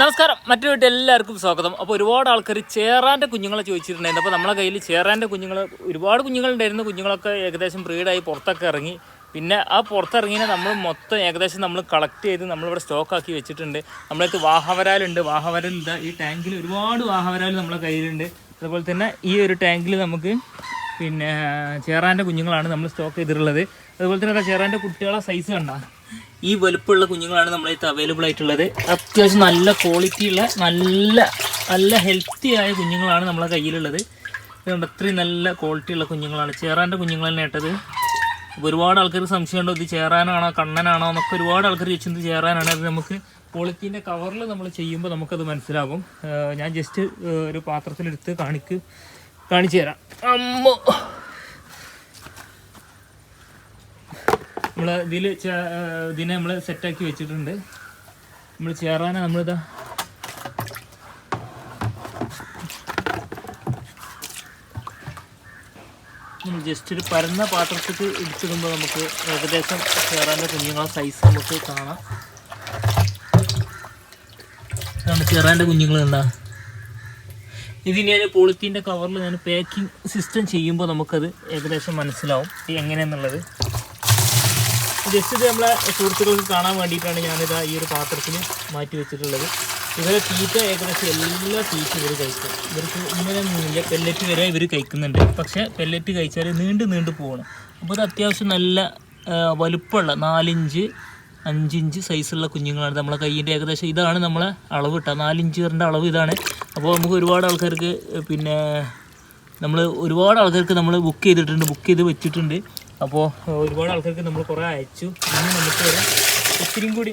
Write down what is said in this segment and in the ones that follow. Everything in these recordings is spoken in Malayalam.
നമസ്കാരം. മറ്റൊരു വീട്ടിൽ എല്ലാവർക്കും സ്വാഗതം. അപ്പോൾ ഒരുപാട് ആൾക്കാർ ചേറാന്റെ കുഞ്ഞുങ്ങളെ ചോദിച്ചിട്ടുണ്ടായിരുന്നു. അപ്പോൾ നമ്മളെ കയ്യിൽ ചേറാന്റെ കുഞ്ഞുങ്ങൾ ഒരുപാട് കുഞ്ഞുങ്ങളുണ്ടായിരുന്നു. കുഞ്ഞുങ്ങളൊക്കെ ഏകദേശം ബ്രീഡായി പുറത്തൊക്കെ ഇറങ്ങി. പിന്നെ ആ പുറത്തിറങ്ങിനെ നമ്മൾ മൊത്തം ഏകദേശം നമ്മൾ കളക്ട് ചെയ്ത് നമ്മളിവിടെ സ്റ്റോക്കാക്കി വെച്ചിട്ടുണ്ട്. നമ്മളടുത്ത് വാഹവരാലുണ്ട്. വാഹവരാലുണ്ട് ഈ ടാങ്കിൽ ഒരുപാട് വാഹവരാൽ നമ്മളെ കയ്യിലുണ്ട്. അതുപോലെ തന്നെ ഈ ഒരു ടാങ്കിൽ നമുക്ക് പിന്നെ ചേറാന്റെ കുഞ്ഞുങ്ങളാണ് നമ്മൾ സ്റ്റോക്ക് ചെയ്തിട്ടുള്ളത്. അതുപോലെ തന്നെ ചേറാന്റെ കുട്ടികളെ സൈസ് കണ്ട. ഈ വലുപ്പമുള്ള കുഞ്ഞുങ്ങളാണ് നമ്മുടെ അടുത്ത് അവൈലബിൾ ആയിട്ടുള്ളത്. അത്യാവശ്യം നല്ല ക്വാളിറ്റി ഉള്ള നല്ല നല്ല ഹെൽത്തി ആയ കുഞ്ഞുങ്ങളാണ് നമ്മളെ കയ്യിലുള്ളത്. അത്രയും നല്ല ക്വാളിറ്റി ഉള്ള കുഞ്ഞുങ്ങളാണ്. ചേറാന്റെ കുഞ്ഞുങ്ങൾ തന്നെ ഇട്ടത് ഒരുപാട് ആൾക്കാർ സംശയമുണ്ടോ ഇത് ചേറാനാണോ കണ്ണനാണോ എന്നൊക്കെ ഒരുപാട് ആൾക്കാർ ചോദിച്ചത് ചേറാനാണ്. അത് നമുക്ക് പോളിത്തീന്റെ കവറിൽ നമ്മൾ ചെയ്യുമ്പോൾ നമുക്കത് മനസ്സിലാകും ഞാൻ ജസ്റ്റ് ഒരു പാത്രത്തിലെടുത്ത് കാണിക്ക് കാണിച്ചു തരാം. അമ്മോ! നമ്മൾ ഇതിൽ ഇതിനെ നമ്മൾ സെറ്റാക്കി വെച്ചിട്ടുണ്ട്. നമ്മൾ ചേറാനാണ് നമ്മളിതാ ജസ്റ്റ് ഒരു പരന്ന പാത്രത്തിൽ ഇടിച്ചിടുമ്പോൾ നമുക്ക് ഏകദേശം ചേറാന്റെ കുഞ്ഞുങ്ങളെ സൈസ് നമുക്ക് കാണാം. ഇതാണ് ചേറാന്റെ കുഞ്ഞുങ്ങൾ എന്താ ഇതിന് ഞാൻ പോളിത്തീന്റെ കവറിൽ ഞാൻ പാക്കിംഗ് സിസ്റ്റം ചെയ്യുമ്പോൾ നമുക്കത് ഏകദേശം മനസ്സിലാവും. എങ്ങനെയെന്നുള്ളത്. ജസ്റ്റ് ഇത് നമ്മളെ സുഹൃത്തുക്കൾക്ക് കാണാൻ വേണ്ടിയിട്ടാണ് ഞാനിത് ഈ ഒരു പാത്രത്തിൽ മാറ്റി വെച്ചിട്ടുള്ളത്. ഇവരെ തീറ്റ ഏകദേശം എല്ലാ തീറ്റ ഇവർ കഴിക്കും. ഇവർക്ക് ഇങ്ങനെ നീല പെല്ലറ്റ് വരെ ഇവർ കഴിക്കുന്നുണ്ട്. പക്ഷേ പെല്ലറ്റ് കഴിച്ചാൽ നീണ്ട് നീണ്ട് പോകണം അപ്പോൾ ഇത് അത്യാവശ്യം നല്ല വലുപ്പമുള്ള നാലിഞ്ച് അഞ്ചിഞ്ച് സൈസുള്ള കുഞ്ഞുങ്ങളാണ് നമ്മളെ കയ്യിന്റെ. ഏകദേശം ഇതാണ് നമ്മളെ അളവ് കിട്ടുക നാലിഞ്ച് വരേണ്ട അളവ് ഇതാണ്. അപ്പോൾ നമുക്ക് ഒരുപാട് ആൾക്കാർക്ക് പിന്നെ നമ്മൾ ഒരുപാട് ആൾക്കാർക്ക് നമ്മൾ ബുക്ക് ചെയ്തിട്ടുണ്ട്. ബുക്ക് ചെയ്ത് വെച്ചിട്ടുണ്ട്. അപ്പോൾ ഒരുപാട് ആൾക്കാർക്ക് നമ്മൾ കുറേ അയച്ചു. ഇനി നമുക്ക് വരെ. ഒത്തിരിയും കൂടി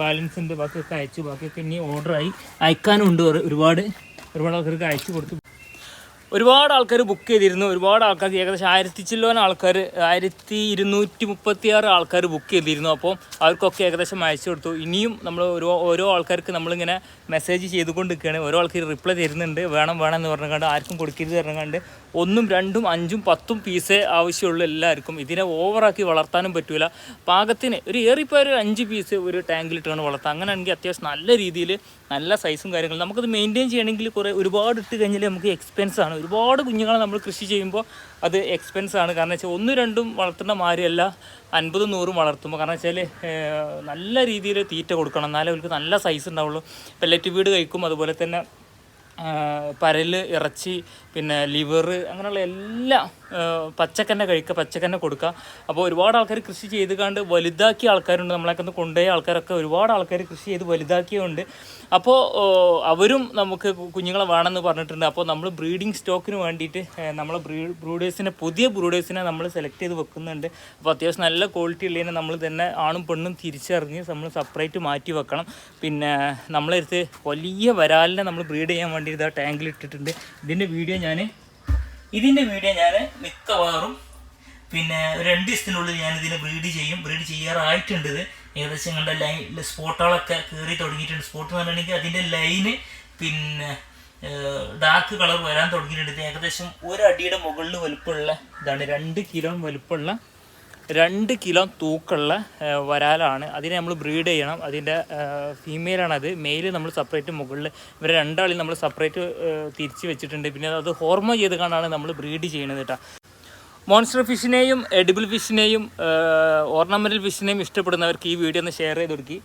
ബാലൻസ് ഉണ്ട്. ബാക്കിയൊക്കെ അയച്ചു. ബാക്കിയൊക്കെ ഇനി ഓർഡറായി അയക്കാനും ഉണ്ട് ഒരുപാട് ഒരുപാട് ആൾക്കാർക്ക് അയച്ചു കൊടുത്തു. ഒരുപാട് ആൾക്കാർ ബുക്ക് ചെയ്തിരുന്നു. ഒരുപാട് ആൾക്കാർ ഏകദേശം ആയിരത്തി ചില്ലോൻ ആൾക്കാർ ആയിരത്തി ഇരുന്നൂറ്റി മുപ്പത്തി ആറ് ആൾക്കാർ ബുക്ക് ചെയ്തിരുന്നു. അപ്പോൾ അവർക്കൊക്കെ ഏകദേശം അയച്ചു കൊടുത്തു. ഇനിയും നമ്മൾ ഓരോ ഓരോ ആൾക്കാർക്ക് നമ്മളിങ്ങനെ മെസ്സേജ് ചെയ്തുകൊണ്ട് നിൽക്കുകയാണ് ഓരോ ആൾക്കാർ റിപ്ലൈ തരുന്നുണ്ട്. വേണം വേണം എന്ന് പറഞ്ഞുകൊണ്ട് ആർക്കും കൊടുക്കരുത് പറഞ്ഞുകൊണ്ട് ഒന്നും രണ്ടും അഞ്ചും പത്തും പീസേ ആവശ്യമുള്ളൂ എല്ലാവർക്കും. ഇതിനെ ഓവറാക്കി വളർത്താനും പറ്റില്ല പാകത്തിന് ഒരു ഏറിപ്പോയ ഒരു അഞ്ച് പീസ് ഒരു ടാങ്കിലിട്ടാണ് വളർത്തുക. അങ്ങനെയാണെങ്കിൽ അത്യാവശ്യം നല്ല രീതിയിൽ നല്ല സൈസും കാര്യങ്ങളും. നമുക്കത് മെയിന്റെയിൻ ചെയ്യണമെങ്കിൽ കുറേ ഒരുപാട് ഇട്ട് കഴിഞ്ഞാൽ നമുക്ക് എക്സ്പെൻസ് ആണ്. ഒരുപാട് കുഞ്ഞുങ്ങളെ നമ്മൾ കൃഷി ചെയ്യുമ്പോൾ അത് എക്സ്പെൻസ് ആണ്. കാരണം വെച്ചാൽ ഒന്നും രണ്ടും വളർത്തുന്ന മാതിരിയല്ല. അൻപതും നൂറും വളർത്തുമ്പോൾ. കാരണം വെച്ചാൽ നല്ല രീതിയിൽ തീറ്റ കൊടുക്കണം. എന്നാലേ അവർക്ക് നല്ല സൈസ് ഉണ്ടാവുള്ളൂ. പെല്ലറ്റ് വീട് കഴിക്കും. അതുപോലെ തന്നെ പരൽ ഇറച്ചി പിന്നെ ലിവർ അങ്ങനെയുള്ള എല്ലാ ആ, പച്ചക്കന്നെ കഴിക്കുക പച്ചക്കന്നെ കൊടുക്കുക. അപ്പോൾ ഒരുപാട് ആൾക്കാർ കൃഷി ചെയ്ത് കണ്ട് വലുതാക്കിയ ആൾക്കാരുണ്ട്. നമ്മളൊക്കെ ഒന്ന് കൊണ്ടുപോയ ആൾക്കാരൊക്കെ ഒരുപാട് ആൾക്കാർ കൃഷി ചെയ്ത് വലുതാക്കിയുണ്ട് അപ്പോൾ അവരും നമുക്ക് കുഞ്ഞുങ്ങളെ വേണമെന്ന് പറഞ്ഞിട്ടുണ്ട്. അപ്പോൾ നമ്മൾ ബ്രീഡിംഗ് സ്റ്റോക്കിന് വേണ്ടിയിട്ട് നമ്മൾ ബ്രീ ബ്രൂഡേഴ്സിനെ പുതിയ ബ്രൂഡേഴ്സിനെ നമ്മൾ സെലക്ട് ചെയ്ത് വെക്കുന്നുണ്ട്. അപ്പോൾ അത്യാവശ്യം നല്ല ക്വാളിറ്റി ഉള്ളതിനെ നമ്മൾ തന്നെ ആണും പെണ്ണും തിരിച്ചറിഞ്ഞ് നമ്മൾ സെപ്പറേറ്റ് മാറ്റി വെക്കണം. പിന്നെ നമ്മളെടുത്ത് വലിയ വരാലിനെ നമ്മൾ ബ്രീഡ് ചെയ്യാൻ വേണ്ടിയിട്ട് ഇതാ ടാങ്കിൽ ഇട്ടിട്ടുണ്ട്. ഇതിന്റെ വീഡിയോ ഞാൻ ഇതിന്റെ വീഡിയോ ഞാൻ മിക്കവാറും പിന്നെ രണ്ട് ദിവസത്തിനുള്ളിൽ ഞാൻ ഇതിനെ ബ്രീഡ് ചെയ്യും. ബ്രീഡ് ചെയ്യാറായിട്ടുണ്ട് ഇത്. ഏകദേശം കണ്ട ലൈൻ സ്പോട്ടുകളൊക്കെ കയറി തുടങ്ങിയിട്ടുണ്ട്. സ്പോട്ട് എന്ന് പറഞ്ഞിട്ടുണ്ടെങ്കിൽ അതിന്റെ ലൈന് പിന്നെ ഡാർക്ക് കളർ വരാൻ തുടങ്ങിയിട്ടുണ്ട്. ഏകദേശം ഒരു ഒരടിയുടെ മുകളിൽ വലുപ്പമുള്ള ഇതാണ്. രണ്ട് കിലോ വലുപ്പമുള്ള രണ്ട് കിലോ തൂക്കുള്ള വരാലാണ്. അതിനെ നമ്മൾ ബ്രീഡ് ചെയ്യണം. അതിന്റെ ഫീമെയിലാണത്. മെയിൽ നമ്മൾ സെപ്പറേറ്റ് മുകളിൽ ഇവരെ രണ്ടാളിൽ നമ്മൾ സെപ്പറേറ്റ് തിരിച്ച് വെച്ചിട്ടുണ്ട്. പിന്നെ അത് ഹോർമോൺ ചെയ്ത് കൊണ്ടാണ് നമ്മൾ ബ്രീഡ് ചെയ്യുന്നത് കേട്ടോ. മോൺസ്റ്റർ ഫിഷിനെയും എഡിബിൾ ഫിഷിനെയും ഓർണമെന്റൽ ഫിഷിനെയും ഇഷ്ടപ്പെടുന്നവർക്ക് ഈ വീഡിയോ ഒന്ന് ഷെയർ ചെയ്ത് കൊടുക്കി.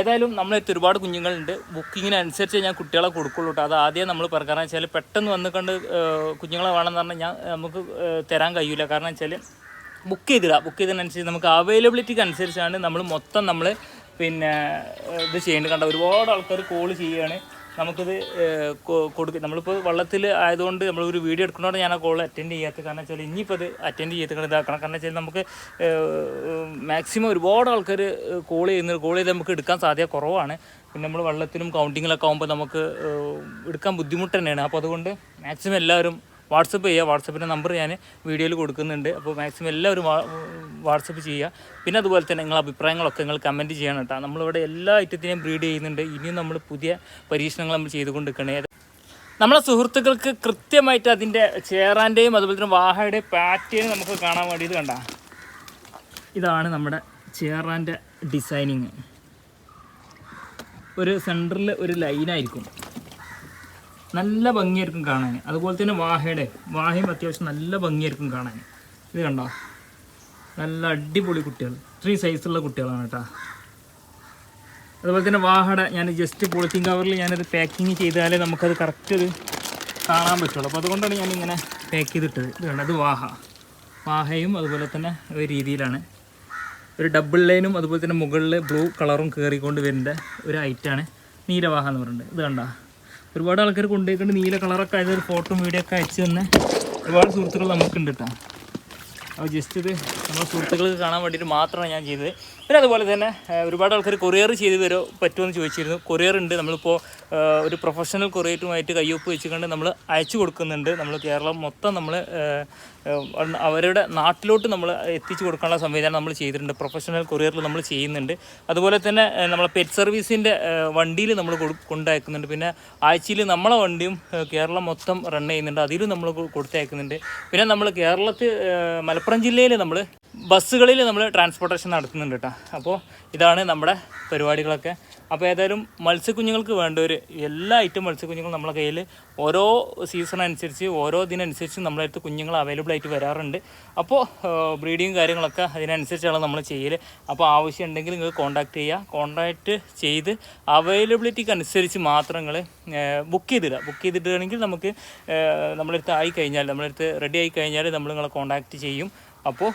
ഏതായാലും നമ്മളെടുത്ത് ഒരുപാട് കുഞ്ഞുങ്ങളുണ്ട്. ബുക്കിങ്ങിനനുസരിച്ച് ഞാൻ കുട്ടികളെ കൊടുക്കുള്ളൂ കേട്ടോ. അത് ആദ്യം നമ്മൾ പറയാം കാരണം വെച്ചാൽ പെട്ടെന്ന് വന്ന് കണ്ട് കുഞ്ഞുങ്ങളെ വേണമെന്ന് പറഞ്ഞാൽ ഞാൻ നമുക്ക് തരാൻ കഴിയില്ല കാരണം വെച്ചാൽ ബുക്ക് ചെയ്തിടുക ബുക്ക് ചെയ്തതിനനുസരിച്ച് നമുക്ക് അവൈലബിലിറ്റിക്ക് അനുസരിച്ചാണ് നമ്മൾ മൊത്തം നമ്മൾ പിന്നെ ഇത് ചെയ്യേണ്ടത്. കണ്ട ഒരുപാട് ആൾക്കാർ കോൾ ചെയ്യുകയാണ് നമുക്കിത് കൊടുക്കും നമ്മളിപ്പോൾ വള്ളത്തിൽ ആയതുകൊണ്ട് നമ്മൾ ഒരു വീഡിയോ എടുക്കുന്നതോടെ ഞാൻ ആ കോൾ അറ്റൻഡ് ചെയ്യാത്ത. കാരണം വെച്ചാൽ ഇനിയിപ്പോൾ അത് അറ്റൻഡ് ചെയ്ത് ഇതാക്കണം. കാരണം വെച്ചാൽ നമുക്ക് മാക്സിമം ഒരുപാട് ആൾക്കാർ കോൾ ചെയ്യുന്ന കോൾ ചെയ്ത് നമുക്ക് എടുക്കാൻ സാധ്യത കുറവാണ്. പിന്നെ നമ്മൾ വള്ളത്തിലും കൗണ്ടിങ്ങിലൊക്കെ ആകുമ്പോൾ നമുക്ക് എടുക്കാൻ ബുദ്ധിമുട്ട് തന്നെയാണ്. അപ്പോൾ അതുകൊണ്ട് മാക്സിമം എല്ലാവരും വാട്സപ്പ് ചെയ്യുക. വാട്സപ്പിന്റെ നമ്പർ ഞാൻ വീഡിയോയിൽ കൊടുക്കുന്നുണ്ട്. അപ്പോൾ മാക്സിമം എല്ലാവരും വാട്സപ്പ് ചെയ്യുക. പിന്നെ അതുപോലെ തന്നെ നിങ്ങളുടെ അഭിപ്രായങ്ങളൊക്കെ നിങ്ങൾ കമന്റ് ചെയ്യണം കേട്ടോ. നമ്മളിവിടെ എല്ലാ ഐറ്റത്തിനെയും ബ്രീഡ് ചെയ്യുന്നുണ്ട്. ഇനിയും നമ്മൾ പുതിയ പരീക്ഷണങ്ങൾ നമ്മൾ ചെയ്തുകൊണ്ടിരിക്കണേ. നമ്മളെ സുഹൃത്തുക്കൾക്ക് കൃത്യമായിട്ട് അതിന്റെ ചേറാന്റെയും അതുപോലെ തന്നെ വാഹയുടെയും പാറ്റേൺ നമുക്ക് കാണാൻ വേണ്ടിയിട്ട് കണ്ട. ഇതാണ് നമ്മുടെ ചേറാന്റെ ഡിസൈനിങ്. ഒരു സെന്ററിൽ ഒരു ലൈനായിരിക്കും. നല്ല ഭംഗിയായിരിക്കും കാണാൻ. അതുപോലെ തന്നെ വാഹയുടെ വാഹയും അത്യാവശ്യം നല്ല ഭംഗിയായിരിക്കും കാണാൻ. ഇത് കണ്ടോ? നല്ല അടിപൊളി കുട്ടികൾ. ഇത്രയും സൈസുള്ള കുട്ടികളാണ് കേട്ടോ. അതുപോലെ തന്നെ വാഹയുടെ ഞാൻ ജസ്റ്റ് പോളിത്തീൻ കവറിൽ ഞാനത് പാക്കിങ് ചെയ്താലേ നമുക്കത് കറക്റ്റ് ഒരു കാണാൻ പറ്റുള്ളൂ. അപ്പോൾ അതുകൊണ്ടാണ് ഞാനിങ്ങനെ പാക്ക് ചെയ്തിട്ടത്. ഇത് കണ്ടത് അത് വാഹ. വാഹയും അതുപോലെ തന്നെ ഒരു രീതിയിലാണ്. ഒരു ഡബിൾ ലൈനും അതുപോലെ തന്നെ മുകളിൽ ബ്ലൂ കളറും കയറിക്കൊണ്ട് വരുന്ന ഒരു ഐറ്റാണ് നീലവാഹ എന്ന് പറയുന്നത്. ഇത് കണ്ട? ഒരുപാട് ആൾക്കാർ കൊണ്ടുപോയിക്കൊണ്ട് നീല കളറൊക്കെ ആയത് ഒരു ഫോട്ടോ വീഡിയോ ഒക്കെ അയച്ചു തന്നെ ഒരുപാട് സുഹൃത്തുക്കൾ നമുക്കുണ്ട് കേട്ടോ അപ്പോൾ ജസ്റ്റ് ഇത് നമ്മുടെ സുഹൃത്തുക്കൾക്ക് കാണാൻ വേണ്ടിയിട്ട് മാത്രമാണ് ഞാൻ ചെയ്തത്. പിന്നെ അതുപോലെ തന്നെ ഒരുപാട് ആൾക്കാർ കൊറിയർ ചെയ്ത് തരോ പറ്റുമെന്ന് ചോദിച്ചിരുന്നു. കൊറിയർ ഉണ്ട്. നമ്മളിപ്പോൾ ഒരു പ്രൊഫഷണൽ കൊറിയറ്റുമായിട്ട് കയ്യൊപ്പ് വെച്ചുകൊണ്ട് നമ്മൾ അയച്ചു കൊടുക്കുന്നുണ്ട്. നമ്മൾ കേരളം മൊത്തം നമ്മൾ അവരുടെ നാട്ടിലോട്ട് നമ്മൾ എത്തിച്ചു കൊടുക്കാനുള്ള സംവിധാനം നമ്മൾ ചെയ്തിട്ടുണ്ട്. പ്രൊഫഷണൽ കൊറിയറിൽ നമ്മൾ ചെയ്യുന്നുണ്ട്. അതുപോലെ തന്നെ നമ്മളെ പെറ്റ് സർവീസിന്റെ വണ്ടിയിൽ നമ്മൾ കൊണ്ടയക്കുന്നുണ്ട്. പിന്നെ ആഴ്ചയിൽ നമ്മളെ വണ്ടിയും കേരളം മൊത്തം റൺ ചെയ്യുന്നുണ്ട്. അതിലും നമ്മൾ കൊടുത്തയക്കുന്നുണ്ട്. പിന്നെ നമ്മൾ കേരളത്തിൽ മലപ്പുറം ജില്ലയിൽ നമ്മൾ ബസ്സുകളിൽ നമ്മൾ ട്രാൻസ്പോർട്ടേഷൻ നടത്തുന്നുണ്ട് കേട്ടോ അപ്പോൾ ഇതാണ് നമ്മുടെ പരിപാടികളൊക്കെ. അപ്പോൾ ഏതായാലും മത്സ്യക്കുഞ്ഞുങ്ങൾക്ക് വേണ്ട ഒരു എല്ലാ ഐറ്റം മത്സ്യക്കുഞ്ഞുങ്ങളും നമ്മളെ കയ്യിൽ ഓരോ സീസൺ അനുസരിച്ച് ഓരോ ദിനനുസരിച്ച് നമ്മളെ അടുത്ത് കുഞ്ഞുങ്ങൾ അവൈലബിൾ ആയിട്ട് വരാറുണ്ട്. അപ്പോൾ ബ്രീഡിങ് കാര്യങ്ങളൊക്കെ അതിനനുസരിച്ചാണ് നമ്മൾ ചെയ്യൽ അപ്പോൾ ആവശ്യം ഉണ്ടെങ്കിൽ നിങ്ങൾക്ക് കോൺടാക്ട് ചെയ്യുക. കോൺടാക്റ്റ് ചെയ്ത് അവൈലബിലിറ്റിക്ക് അനുസരിച്ച് മാത്രം നിങ്ങൾ ബുക്ക് ചെയ്തിടുക. ബുക്ക് ചെയ്തിട്ടുണ്ടെങ്കിൽ നമുക്ക് നമ്മുടെ അടുത്ത് ആയി കഴിഞ്ഞാൽ നമ്മുടെ അടുത്ത് റെഡി ആയി കഴിഞ്ഞാൽ നമ്മൾ നിങ്ങളെ കോൺടാക്റ്റ് ചെയ്യും. അപ്പോൾ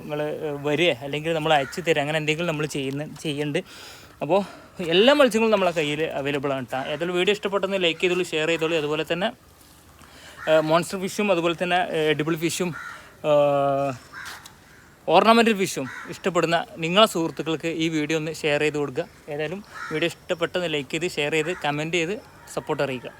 നിങ്ങൾ വരിക. അല്ലെങ്കിൽ നമ്മൾ അയച്ചു തരിക. അങ്ങനെ എന്തെങ്കിലും നമ്മൾ ചെയ്യുന്ന ചെയ്യുന്നുണ്ട് അപ്പോൾ എല്ലാ മത്സ്യങ്ങളും നമ്മളെ കയ്യിൽ അവൈലബിൾ ആണ് കേട്ടോ ഏതൊരു വീഡിയോ ഇഷ്ടപ്പെട്ടെന്ന് ലൈക്ക് ചെയ്തോളൂ ഷെയർ ചെയ്തോളൂ. അതുപോലെ തന്നെ മോൺസ്റ്റർ ഫിഷും അതുപോലെ തന്നെ എഡിബിൾ ഫിഷും ഓർണമെന്റൽ ഫിഷും ഇഷ്ടപ്പെടുന്ന നിങ്ങളെ സുഹൃത്തുക്കൾക്ക് ഈ വീഡിയോ ഒന്ന് ഷെയർ ചെയ്ത് കൊടുക്കുക. ഏതായാലും വീഡിയോ ഇഷ്ടപ്പെട്ടെന്ന് ലൈക്ക് ചെയ്ത് ഷെയർ ചെയ്ത് കമന്റ് ചെയ്ത് സപ്പോർട്ട് അറിയിക്കുക.